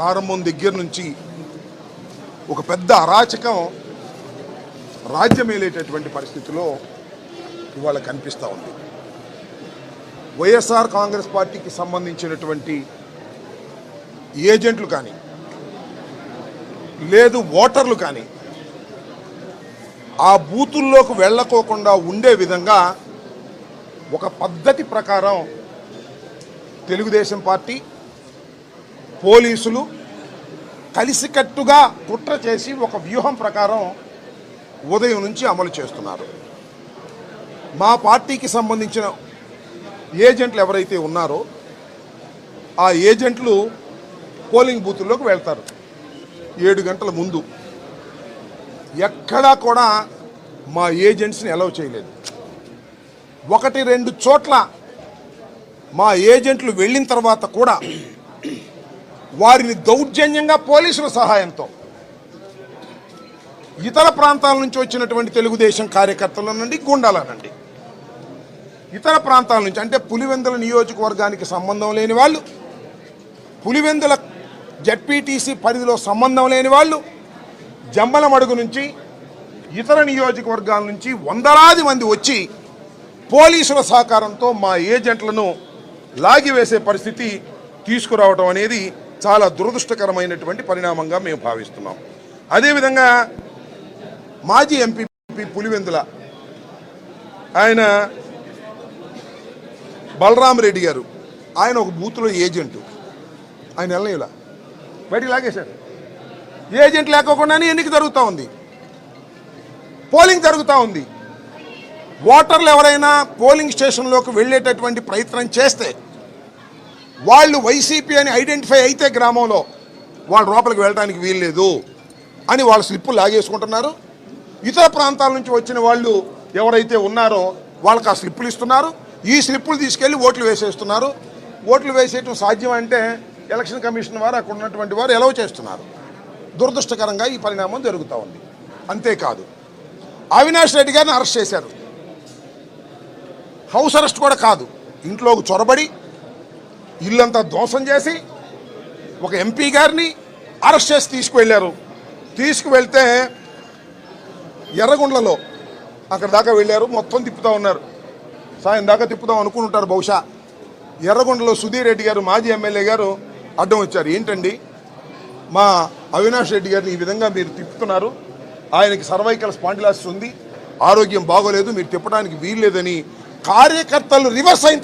ప్రారంభం దగ్గర నుంచి ఒక పెద్ద అరాచకం రాజ్యమేలేటటువంటి పరిస్థితిలో ఇవాళ కనిపిస్తూ ఉంది. వైఎస్ఆర్ కాంగ్రెస్ పార్టీకి సంబంధించినటువంటి ఏజెంట్లు కానీ లేదు ఓటర్లు కానీ ఆ బూతుల్లోకి వెళ్ళకోకుండా ఉండే విధంగా ఒక పద్ధతి ప్రకారం తెలుగుదేశం పార్టీ పోలీసులు కలిసికట్టుగా కుట్ర చేసి ఒక వ్యూహం ప్రకారం ఉదయం నుంచి అమలు చేస్తున్నారు. మా పార్టీకి సంబంధించిన ఏజెంట్లు ఎవరైతే ఉన్నారో ఆ ఏజెంట్లు పోలింగ్ బూతుల్లోకి వెళ్తారు. ఏడు గంటల ముందు. ఎక్కడా కూడా మా ఏజెంట్స్ని అలౌ చేయలేదు. ఒకటి రెండు చోట్ల మా ఏజెంట్లు వెళ్ళిన తర్వాత కూడా వారిని దౌర్జన్యంగా పోలీసుల సహాయంతో ఇతర ప్రాంతాల నుంచి వచ్చినటువంటి తెలుగుదేశం కార్యకర్తల నుండి గుండాల ఇతర ప్రాంతాల నుంచి అంటే పులివెందుల నియోజకవర్గానికి సంబంధం లేని వాళ్ళు పులివెందుల జడ్పీటీసీ పరిధిలో సంబంధం లేని వాళ్ళు జమ్మలమడుగు నుంచి ఇతర నియోజకవర్గాల నుంచి వందలాది మంది వచ్చి పోలీసుల సహకారంతో మా ఏజెంట్లను లాగివేసే పరిస్థితి తీసుకురావడం అనేది చాలా దురదృష్టకరమైనటువంటి పరిణామంగా మేము భావిస్తున్నాం. అదేవిధంగా మాజీ ఎంపీ పులివెందుల ఆయన బలరాం రెడ్డి గారు ఆయన ఒక బూత్లో ఏజెంటు. ఆయన వెళ్ళలేలా? బయటికి లాగేశారు. ఏజెంట్ లేకోకుండానే ఎన్నిక జరుగుతూ ఉంది. పోలింగ్ జరుగుతూ ఉంది. ఓటర్లు ఎవరైనా పోలింగ్ స్టేషన్లోకి వెళ్ళేటటువంటి ప్రయత్నం చేస్తే వాళ్ళు వైసీపీ అని ఐడెంటిఫై అయితే గ్రామంలో వాళ్ళు లోపలికి వెళ్ళడానికి వీల్లేదు అని వాళ్ళ స్లిప్పులు లాగేసుకుంటున్నారు. ఇతర ప్రాంతాల నుంచి వచ్చిన వాళ్ళు ఎవరైతే ఉన్నారో వాళ్ళకి ఆ స్లిప్పులు ఇస్తున్నారు. ఈ స్లిప్పులు తీసుకెళ్ళి ఓట్లు వేసేస్తున్నారు. ఓట్లు వేసేయటం సాధ్యం అంటే ఎలక్షన్ కమిషన్ వారు అక్కడ ఉన్నటువంటి వారు ఎలవ్ చేస్తున్నారు. దురదృష్టకరంగా ఈ పరిణామం జరుగుతూ ఉంది. అంతేకాదు అవినాష్ రెడ్డి గారిని అరెస్ట్ చేశారు. హౌస్ అరెస్ట్ కూడా కాదు ఇంట్లోకి చొరబడి ఇల్లంతా ధ్వంసం చేసి ఒక ఎంపీ గారిని అరెస్ట్ చేసి తీసుకువెళ్ళారు. తీసుకువెళ్తే ఎర్రగుండ్లలో అక్కడ దాకా వెళ్ళారు. మొత్తం తిప్పుతూ ఉన్నారు. సాయం దాకా తిప్పుదాం అనుకుంటారు బహుశా. ఎర్రగొండలో సుధీర్ రెడ్డి గారు మాజీ ఎమ్మెల్యే గారు అడ్డం వచ్చారు. ఏంటండి? మా అవినాష్ రెడ్డి గారిని ఈ విధంగా మీరు తిప్పుతున్నారు. ఆయనకి సర్వైకల్ స్పాండిలాసిస్ ఉంది. ఆరోగ్యం బాగోలేదు. మీరు తిప్పడానికి వీల్లేదని కార్యకర్తలు రివర్స్ అయిన